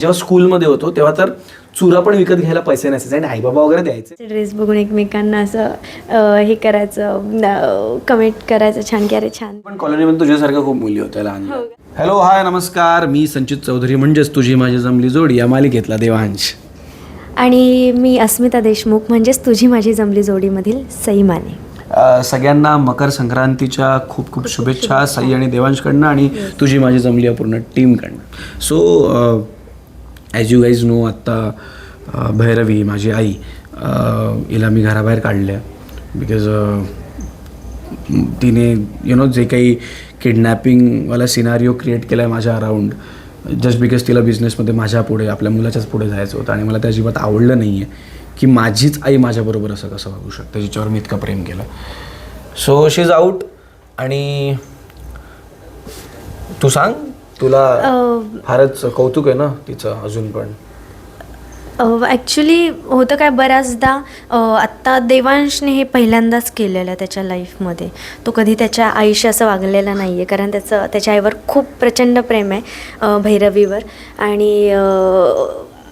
जेव्हा स्कूलमध्ये होतो तेव्हा तर चुरा पण विकत घ्यायला पैसे नसायचे आणि आईबाबा वगैरे द्यायचे. ड्रेस बघून एकमेकांना असं अं, हे करायचं कमेंट करायचं छान की अरे छान. पण कॉलनीमध्ये तुझ्यासारख्या खूप मुली होत्या लहान हॅलो हाय नमस्कार. मी संचित चौधरी म्हणजेच तुझी माझी जमली जोडी या मालिकेतला देवांश. आणि मी अस्मिता देशमुख म्हणजेच तुझी माझी जमली जोडीमधील सई माने अ, सगळ्यांना मकर संक्रांतीच्या खूप खूप शुभेच्छा साई आणि देवांशकडनं आणि तुझी माझी जमली या पूर्ण टीमकडनं so as you guys know आत्ता भैरवी माझी आई हिला मी घराबाहेर काढल्या. बिकॉज तिने यु नो जे काही किडनॅपिंगवाला सिनारिओ क्रिएट केला आहे माझ्या अराउंड जस्ट बिकॉज तिला बिझनेसमध्ये माझ्या पुढे आपल्या मुलाच्याच पुढे जायचं होतं आणि मला त्या अजिबात आवडलं नाही आहे की माझीच आई माझ्याबरोबर असं कसं वागू शकते जिच्यावर मी इतकं प्रेम केलं. सो शी इज आऊट आणि तू सांग तुला फारच कौतुक आहे ना तिचं अजून पण? ॲक्च्युली होतं काय बऱ्याचदा आत्ता देवांशने हे पहिल्यांदाच केलेलं आहे त्याच्या लाईफमध्ये तो कधी त्याच्या आईशी असं वागलेला नाही आहे कारण त्याचं त्याच्या आईवर खूप प्रचंड प्रेम आहे भैरवीवर. आणि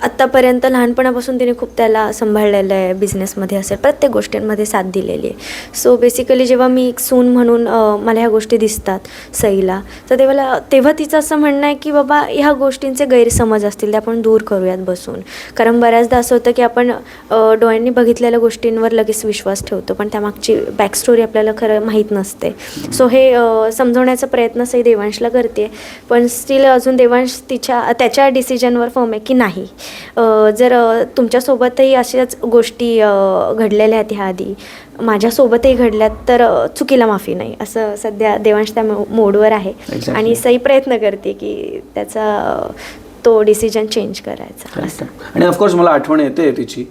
आत्तापर्यंत लहानपणापासून तिने खूप त्याला सांभाळलेलं आहे बिझनेसमध्ये असेल प्रत्येक गोष्टींमध्ये साथ दिलेली आहे. सो बेसिकली जेव्हा मी एक सून म्हणून मला ह्या गोष्टी दिसतात सईला तर तेव्हा तेव्हा तिचं असं म्हणणं आहे की बाबा ह्या गोष्टींचे गैरसमज असतील ते आपण दूर करूयात बसून. कारण बऱ्याचदा असं होतं की आपण डोळ्यांनी बघितलेल्या गोष्टींवर लगेच विश्वास ठेवतो पण त्यामागची बॅकस्टोरी आपल्याला खरं माहीत नसते. सो हे समजवण्याचा प्रयत्न सई देवांशला करते पण स्टील अजून देवांश तिच्या त्याच्या डिसिजनवर फॉर्म आहे की नाही. जर तुमच्यासोबतही अशाच गोष्टी घडलेल्या आहेत ह्या आधी माझ्यासोबतही घडल्यात तर चुकीला माफी नाही असं सध्या देवांश त्या मोडवर आहे. Exactly. आणि सई प्रयत्न करते की त्याचा तो डिसिजन चेंज करायचा. असं. आणि ऑफकोर्स मला आठवण येते तिची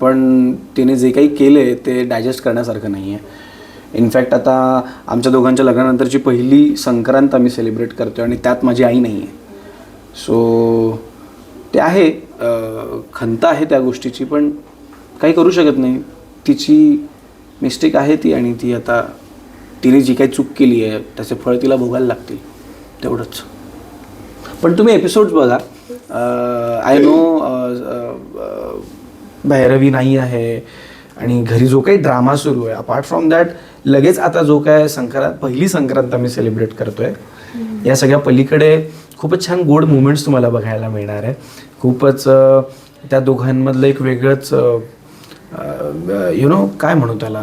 पण तिने जे काही केले ते डायजेस्ट करण्यासारखं नाही आहे इनफॅक्ट आता आमच्या दोघांच्या लग्नानंतरची पहिली संक्रांत आम्ही सेलिब्रेट करतो आणि त्यात माझी आई नाही आहे सो ते आहे खंत आहे त्या गोष्टीची पण काही करू शकत नाही. तिची मिस्टेक आहे ती आणि ती आता तिने जी काही चूक केली आहे त्याचे फळ तिला भोगायला लागतील. तेवढंच. पण तुम्ही एपिसोड्स बघा. आय नो भैरवी नाही आहे आणि घरी जो काही ड्रामा सुरू आहे अपार्ट फ्रॉम दॅट लगेच आता जो काय संक्रांत पहिली संक्रांत आम्ही सेलिब्रेट करतोय. या सगळ्या पलीकडे खूपच छान गोड मुमेंट्स तुम्हाला बघायला मिळणार आहे. खूपच त्या दोघांमधलं एक वेगळंच यु नो काय म्हणू त्याला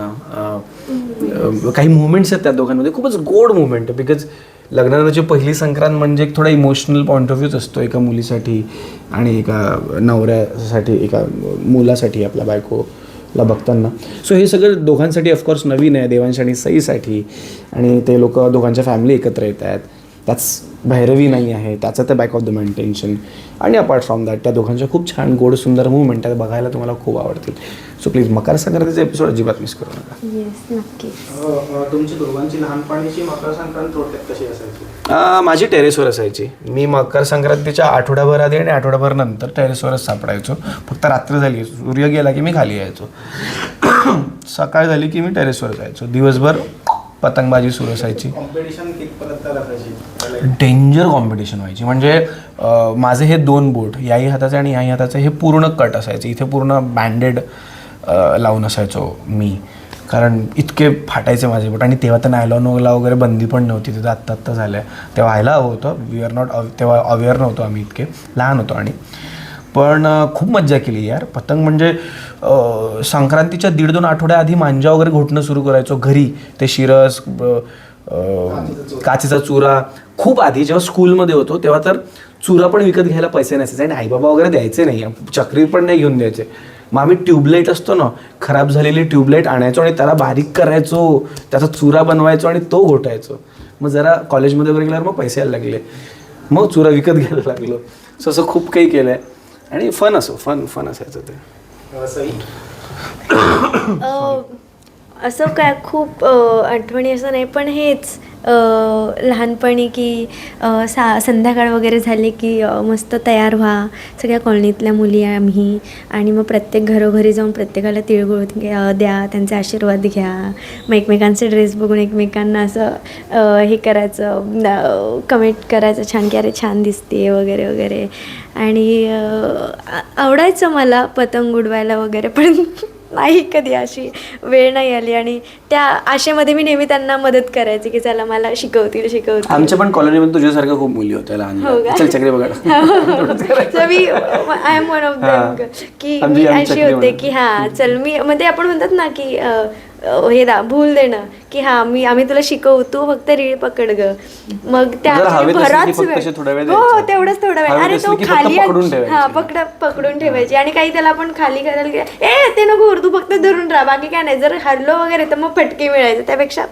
काही मुवमेंट्स आहेत त्या दोघांमध्ये. खूपच गोड मुवमेंट आहे बिकॉज लग्नाची पहिली संक्रांत म्हणजे एक थोडा इमोशनल पॉईंट ऑफ व्ह्यूच असतो एका मुलीसाठी आणि एका नवऱ्यासाठी एका मुलासाठी आपल्या बायकोला बघताना. सो हे सगळं दोघांसाठी ऑफकोर्स नवीन आहे देवांश आणि सईसाठी. आणि ते लोक दोघांच्या फॅमिली एकत्र येत आहेत. त्याच भैरवी नाही आहे. त्याचं ते back of the mind tension आणि अपार्ट फ्रॉम दॅट त्या दोघांच्या खूप छान गोड सुंदर मुवमेंट आहेत. बघायला तुम्हाला खूप आवडतील. सो प्लीज मकर संक्रांतीचे एपिसोड अजिबात मिस करू नका. तुमची दोघांची लहानपणीची मकर संक्रांत थोडक्यात कशी असायची? अं, माझी टेरेसवर असायची. मी मकर संक्रांतीच्या आठवड्याभर आधी आणि आठवड्याभर नंतर टेरेसवरच सापडायचो. फक्त रात्र झाली. सूर्य गेला की मी खाली यायचो. सकाळ झाली की मी टेरेसवर जायचो. दिवसभर पतंगबाजी सुरू असायची. डेंजर कॉम्पिटिशन व्हायची. म्हणजे माझे हे दोन बोट याही हाताचे आणि याही हाताचे हे पूर्ण कट असायचे. इथे पूर्ण बँडेड लावून असायचो मी. कारण इतके फाटायचे माझे बोट आणि तेव्हा तर नायलॉनला वगैरे बंदी पण नव्हती. तिथं आत्ता आत्ता झालं आहे तेव्हा व्हायला हवं होतं. वी आर नॉट तेव्हा अवेअर नव्हतो आम्ही इतके. लहान होतो आणि पण खूप मज्जा केली यार. पतंग म्हणजे संक्रांतीच्या दीड दोन आठवड्या आधी मांजा वगैरे घोटणं सुरू करायचो घरी. ते शिरस काचेचा चुरा. खूप आधी जेव्हा स्कूलमध्ये होतो तेव्हा तर चुरा पण विकत घ्यायला पैसे नसायचे आणि आईबाबा वगैरे द्यायचे नाही. चक्री पण नाही घेऊन द्यायचे. मग आम्ही ट्यूबलाईट असतो ना खराब झालेली ट्यूबलाईट आणायचो आणि त्याला बारीक करायचो. त्याचा चुरा बनवायचो आणि तो घोटायचो. मग जरा कॉलेजमध्ये वगैरे गेल्यावर मग पैसे यायला लागले. मग चुरा विकत घ्यायला लागलो. सो असं खूप काही केलं आहे आणि फन असो फन फन असायचं ते. अं, सई अ, असं काय खूप अ, आठवणी असं नाही पण हेच. लहानपणी की सा संध्याकाळ वगैरे झाले की मस्त तयार व्हा. सगळ्या कॉलनीतल्या मुली आम्ही. आणि मग प्रत्येक घरोघरी जाऊन प्रत्येकाला तिळगुळ घ्या द्या. त्यांचे आशीर्वाद घ्या. मग एकमेकांचे ड्रेस बघून एकमेकांना असं हे करायचं कमेंट करायचं छान की अरे छान दिसते वगैरे वगैरे. आणि आवडायचं मला पतंग उडवायला वगैरे पण. नाही कधी अशी वेळ नाही आली. आणि त्या आशेमध्ये मी नेहमी त्यांना मदत करायची की चला मला शिकवतील शिकवतील. आमच्या पण कॉलनीमध्ये तुझ्यासारख्या खूप मुली होत्या लहान हो? चल चक्री बघा. तर मी आय एम वन ऑफ हा. देम की मी अशी होते. की हा चल मी म्हणजे आपण म्हणतात ना की हे दा भूल देणं की हा मी आम्ही तुला शिकवू तू फक्त रीळ पकड ग. मग त्या बराच वेळ- हो द्यायचा. तेवढंच थोडा वेळ. अरे तो खाली. हा पकड पकडून ठेवायची. आणि काही त्याला आपण खाली करायला गेलं, ए ते नको तू फक्त धरून राहा. बाकी काय नाही. जर हरलो वगैरे तर मग फटके मिळायचे. त्यापेक्षा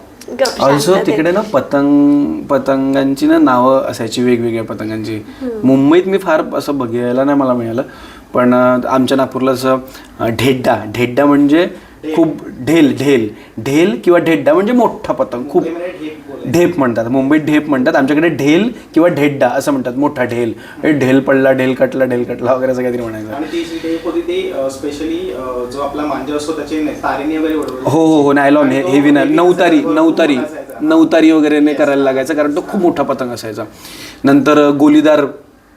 ऑल्सो. तिकडे ना पतंग पतंगांची ना नावं असायची वेगवेगळ्या पतंगांची. मुंबईत मी फार असं बघायला नाही मला मिळालं. पण आमच्या नागपूरला असं ढेड्डा. ढेड्डा म्हणजे खूप ढेल ढेल. ढेल किंवा ढेड्डा म्हणजे मोठा पतंग. खूप ढेप म्हणतात. मुंबईत ढेप म्हणतात. आमच्याकडे ढेल किंवा ढेड्डा असं म्हणतात. मोठा ढेल. ए, ढेल पडला ढेल कटला ढेल कटला वगैरे असं काहीतरी म्हणायचं. स्पेशली जो आपला मांजा असतो त्याचे हो हो हो. नायलॉन हे हेवी नाय heavy नऊतारी नऊतारी. नऊतारी वगैरे करायला लागायचं कारण तो खूप मोठा पतंग असायचा. नंतर गोलीदार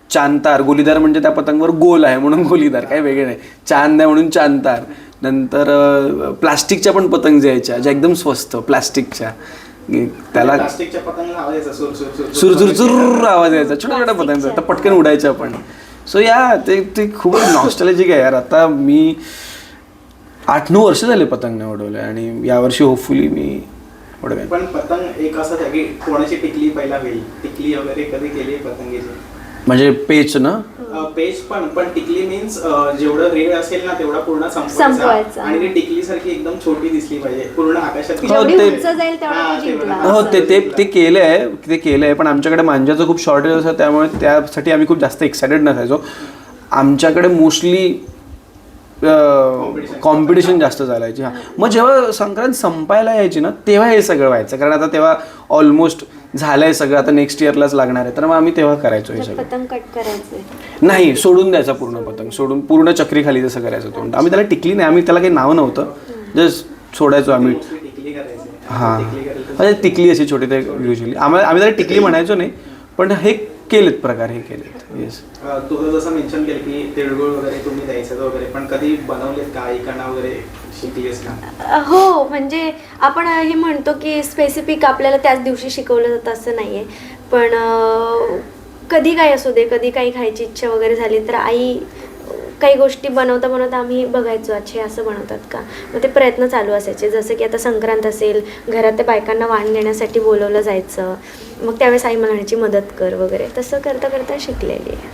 चांतार. गोलीदार म्हणजे त्या पतंगवर गोल आहे म्हणून गोलीदार. काय वेगळे नाही. चांद आहे म्हणून चांतार. नंतर प्लास्टिकच्या पण पतंग यायच्या ज्या एकदम स्वस्त प्लास्टिकच्या. त्याला पतंगाला आवाज यायचा छोट्या छोट्या पतंग. तर पटकन उडायच्या पण. सो या ते ते खूप नॉस्टॅलजिक आहे यार. आता मी आठ नऊ वर्ष झाले पतंग नाही उडवले आणि यावर्षी होपफुली मी उडवेन. पण पतंग एक असं की कोणाची टिकली पहिला होईल? टिकली वगैरे कधी केली पतंगीची? म्हणजे पेच ना? पेज पण पण टिकली मीन्स जेवढं रेड असेल ना तेवढा पूर्ण संपवायचा. संपवायचा. आणि ती टिकली सारखी एकदम छोटी दिसली पाहिजे. पूर्ण आकाशात हो, जेवढी ते- उंच जाईल तेवढा हा, तो जिंकला. तेवढा. हो ते ते ते केलं आहे ते केलं आहे पण आमच्याकडे मांजाचं खूप शॉर्टेज असतं त्यामुळे त्यासाठी आम्ही खूप जास्त एक्सायटेड नसायचो. आमच्याकडे मोस्टली कॉम्पिटिशन जास्त. चालायची हां. मग जेव्हा संक्रांत संपायला यायची ना तेव्हा हे सगळं व्हायचं. कारण आता तेव्हा ऑलमोस्ट झालंय सगळं आता नेक्स्ट इयरलाच लागणार आहे. तर मग आम्ही तेव्हा करायचो हे सगळं. पतंग कट करायचे नाही सोडून द्यायचा पूर्ण पतंग. सोडून पूर्ण चक्री खाली तसं करायचं तो आम्ही त्याला टिकली नाही आम्ही त्याला काही नाव नव्हतं. जस्ट सोडायचो आम्ही. Mostly टिकली करायची. हां. म्हणजे टिकली अशी छोटी ते युजली आम्हाला आम्ही त्याला टिकली म्हणायचो नाही पण हे केलेत प्रकार हे केलेत. येस तुझं जसं मेन्शन केलं की तिळगुळ वगैरे तुम्ही द्यायचं वगैरे पण कधी बनवलेत का? आईकडनं वगैरे हो म्हणजे आपण हे म्हणतो की स्पेसिफिक आपल्याला त्याच दिवशी शिकवलं जातं असं नाही आहे पण कधी काय असू दे कधी काही खायची इच्छा वगैरे झाली तर आई काही गोष्टी बनवता बनवता आम्ही बघायचो अच्छे असं बनवतात का? मग ते प्रयत्न चालू असायचे. जसं की आता संक्रांत असेल घरात त्या बायकांना वाण देण्यासाठी बोलवलं जायचं. मग त्यावेळेस आई मला म्हणायची मदत कर वगैरे. तसं करता करता शिकलेली आहे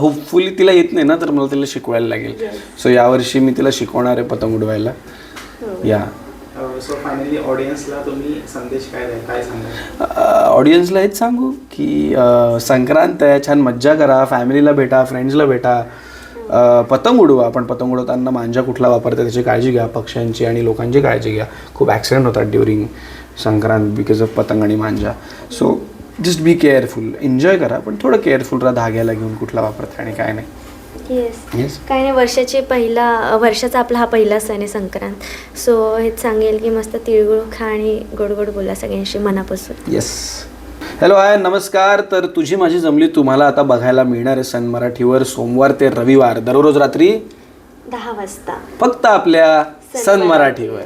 होपफुली तिला येत नाही ना तर मला तिला शिकवायला लागेल. सो यावर्षी मी तिला शिकवणार आहे पतंग उडवायला. या. सो फायनली ऑडियन्सला तुम्ही संदेश काय काय ऑडियन्सला हेच सांगू की संक्रांत आहे छान मज्जा करा फॅमिलीला भेटा फ्रेंड्सला भेटा. पतंग उडवा. पण पतंग उडवताना मांजा कुठला वापरता त्याची काळजी घ्या पक्ष्यांची आणि लोकांची काळजी घ्या. खूप ॲक्सिडेंट होतात ड्युरिंग संक्रांत बिकॉज ऑफ पतंग आणि मांजा. So just be careful enjoy करा पण थोडं केअरफुल राहा धाग्याला घेऊन कुठला वापरता आणि काय नाही. येस येस काही नाही वर्षाचे पहिला वर्षाचा आपला हा पहिला सण आहे संक्रांत. सो हेच सांगेल की मस्त तिळगुळ खा आणि गोड गोड बोला सगळ्यांशी मनापासून. येस हॅलो हाय नमस्कार. तर तुझी माझी जमली तुम्हाला आता बघायला मिळणार आहे सन मराठीवर सोमवार ते रविवार दररोज रात्री दहा वाजता. फक्त आपल्या सन मराठीवर.